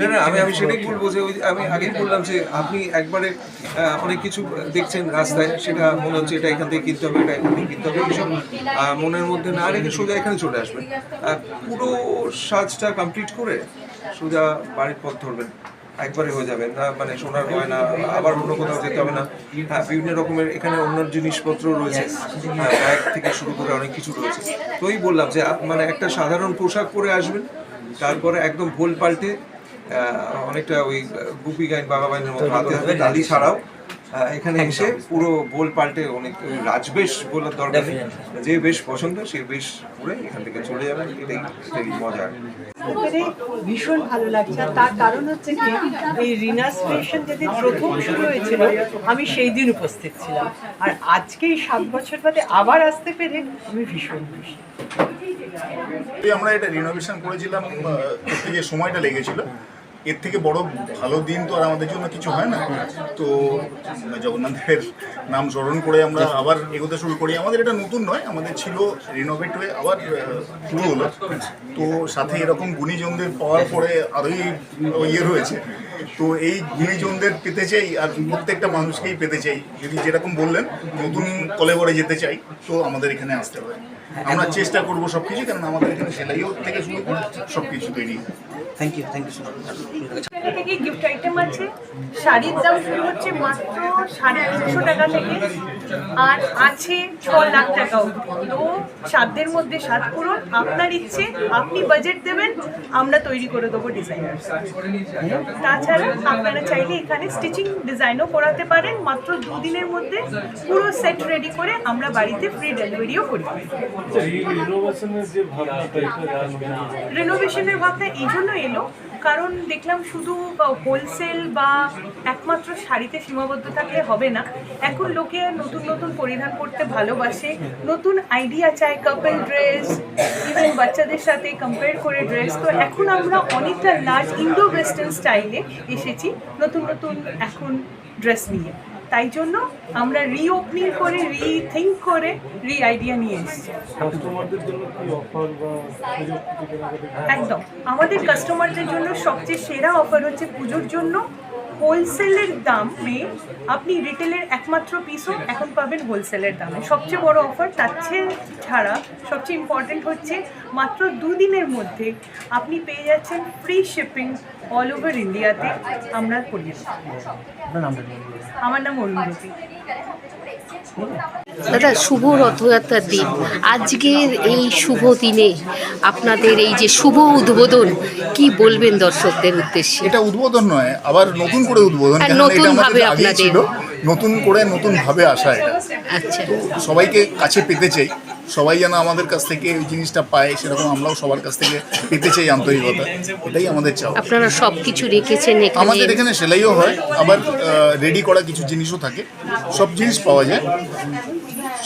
না না আমি আমি সেটাই বলব যে আমি আগেই বললাম যে আপনি একবারে অনেক কিছু দেখছেন রাস্তায় সেটা মনে হচ্ছে এটা এখান থেকে কিনতে হবে এটা এখান থেকে কিনতে হবে এইসব মনের মধ্যে না রেখে সোজা এখানে চলে আসবেন। আর পুরো সাজটা কমপ্লিট করে সোজা বাড়ির পথ ধরবেন। একবারে হয়ে যাবে না মানে সোনার গয়না আবার অন্য কোথাও যেতে হবে না। হ্যাঁ বিভিন্ন রকমের এখানে অন্য জিনিসপত্র রয়েছে। হ্যাঁ ব্যাগ থেকে শুরু করে অনেক কিছু রয়েছে। তো ওই বললাম যে মানে একটা সাধারণ পোশাক পরে আসবেন তারপরে একদম ভোল পাল্টে অনেকটা ওই গুপি গাইন বাবা গাইনের মতো হাতে হাতে তালি ছাড়াও এখানে এসে পুরো বোল পাল্টে অনেক রাজবেশ বলার দরকার যে বেশ পছন্দ সে বেশ পরে এখান থেকে চলে যাবেন এটাই ভীষণ ভালো লাগছে। আর তার কারণ হচ্ছে কি এই রিনাস যেদিন প্রথম শুরু হয়েছিল আমি সেই দিন উপস্থিত ছিলাম। আর আজকে এই সাত বছর বাদে আবার আসতে পেরে আমি ভীষণ খুশি। আমরা এটা রিনোভেশন করেছিলাম সময়টা লেগেছিল। এর থেকে বড় ভালো দিন তো আর আমাদের জন্য কিছু হয় না। তো জগন্নাথের নাম স্মরণ করে আমরা আবার এগোতে শুরু করি। আমাদের এটা নতুন নয়, আমাদের ছিল রিনোভেট হয়ে আবার শুরু হলো। তো সাথে এরকম গুণীজনদের পাওয়ার পরে আরোই ইয়ে রয়েছে। তো এই গুণীজনদের পেতে চাই আর প্রত্যেকটা মানুষকেই পেতে চাই। যদি যেরকম বললেন, নতুন কলেবরে যেতে চাই, তো আমাদের এখানে আসতে হবে। আমরা চেষ্টা করব সব কিছু কারণ আমাদের এখানে সেলাইও থেকে শুরু করে সব কিছু তৈরি। Thank you thank you so much থেকে গিফট আইটেম আছে। শাড়ির দাম শুরু হচ্ছে মাত্র সাড়ে তিনশো টাকা থেকে আর আছে ছ লাখ টাকা অবধি। তো সাধ্যের মধ্যে সাত পূরণ। আপনার ইচ্ছে আপনি বাজেট দেবেন আমরা তৈরি করে দেবো ডিজাইন তাছাড়া আপনারা চাইলে এখানে স্টিচিং ডিজাইনও করাতে পারেন। মাত্র দুদিনের মধ্যে পুরো সেট রেডি করে আমরা বাড়িতে ফ্রি ডেলিভারিও করি। রেনোভেশনের ভাবনা এই জন্য এলো। কারণ দেখলাম শুধু হোলসেল বা একমাত্র শাড়িতে সীমাবদ্ধ থাকলে হবে না। এখন লোকে নতুন নতুন পরিধান করতে ভালোবাসে। নতুন আইডিয়া চায় কাপল ড্রেস ইভেন বাচ্চাদের সাথে কম্পেয়ার করে ড্রেস তো এখন আমরা অনেকটা লার্জ ইন্ডো ওয়েস্টার্ন স্টাইলে এসেছি, নতুন নতুন এখন ড্রেস নিয়ে। তাই জন্য আমরা রিওপেনিং করে রিথিঙ্ক করে রি আইডিয়া নিয়ে এসেছি। একদম। আমাদের কাস্টমারদের জন্য সবচেয়ে সেরা অফার হচ্ছে পুজোর জন্য হোলসেলের দামে আপনি রিটেলের একমাত্র পিসও এখন পাবেন হোলসেলের দামে। সবচেয়ে বড় অফার তার ছাড়া সবচেয়ে ইম্পর্টেন্ট হচ্ছে মাত্র দুদিনের মধ্যে আপনি পেয়ে যাচ্ছেন ফ্রি শিপিং অল ওভার ইন্ডিয়াতে আমরা করিয়ে আমার নাম অরুন্ধতী দাদা শুভ রথযাত্রার দিন। আজকের এই শুভ দিনে আপনাদের এই যে শুভ উদ্বোধন কি বলবেন দর্শকদের উদ্দেশ্যে? এটা উদ্বোধন নয় আবার নতুন করে উদ্বোধন হ্যাঁ, নতুন ভাবে আপনাদের। নতুন করে নতুন ভাবে আসা এটা। আচ্ছা। সবাইকে কাছে পেতে চাই। সবাই যেন আমাদের কাছ থেকে এই জিনিসটা পায় সেরকম আমরাও সবার কাছ থেকে পেতে চাই আন্তরিকতা। এটাই আমাদের চাওয়া। আপনারা সব কিছু রেখেছেন আমাদের এখানে সেলাইও হয় আবার রেডি করা কিছু জিনিসও থাকে। সব জিনিস পাওয়া যায়।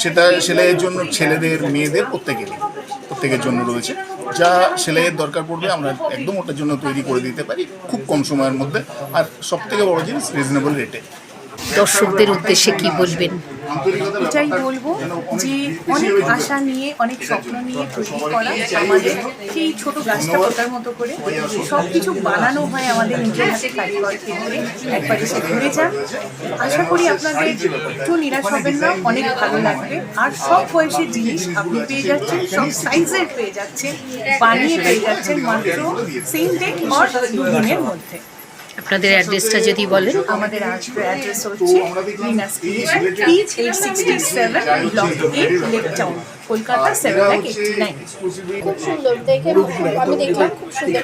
সেটা সেলাইয়ের জন্য ছেলেদের মেয়েদের প্রত্যেকেরই প্রত্যেকের জন্য রয়েছে। যা সেলাইয়ের দরকার পড়বে আমরা একদম ওটার জন্য তৈরি করে দিতে পারি খুব কম সময়ের মধ্যে। আর সব থেকে বড় জিনিস রিজনেবল রেটে দর্শকদের উদ্দেশ্যে কি বলবেন? এটাই বলব যে অনেক আশা নিয়ে, অনেক স্বপ্ন নিয়ে তৈরি করা আমাদের সেই ছোট গাছটা পোতার মতো করে। সব কিছু বানানো হয় আমাদের নিজের হাতে কারিগর ক্ষেত্রে একবার এসে ঘুরে যান। আশা করি আপনাদের একটু নিরাশ হবেন না, অনেক ভালো লাগবে। আর সব বয়সের জিনিস আপনি পেয়ে যাচ্ছেন, সব সাইজের পেয়ে যাচ্ছেন, বানিয়ে পেয়ে যাচ্ছেন মাত্র সেম ডে অর দুদিনের মধ্যে। আপনাদের অ্যাড্রেসটা যদি বলেন। আমাদের অ্যাড্রেস হচ্ছে লিনাস pitch eight sixty seven block eight lake town Kolkata seven nine খুব সুন্দর দেখে আমি দেখলাম খুব সুন্দর।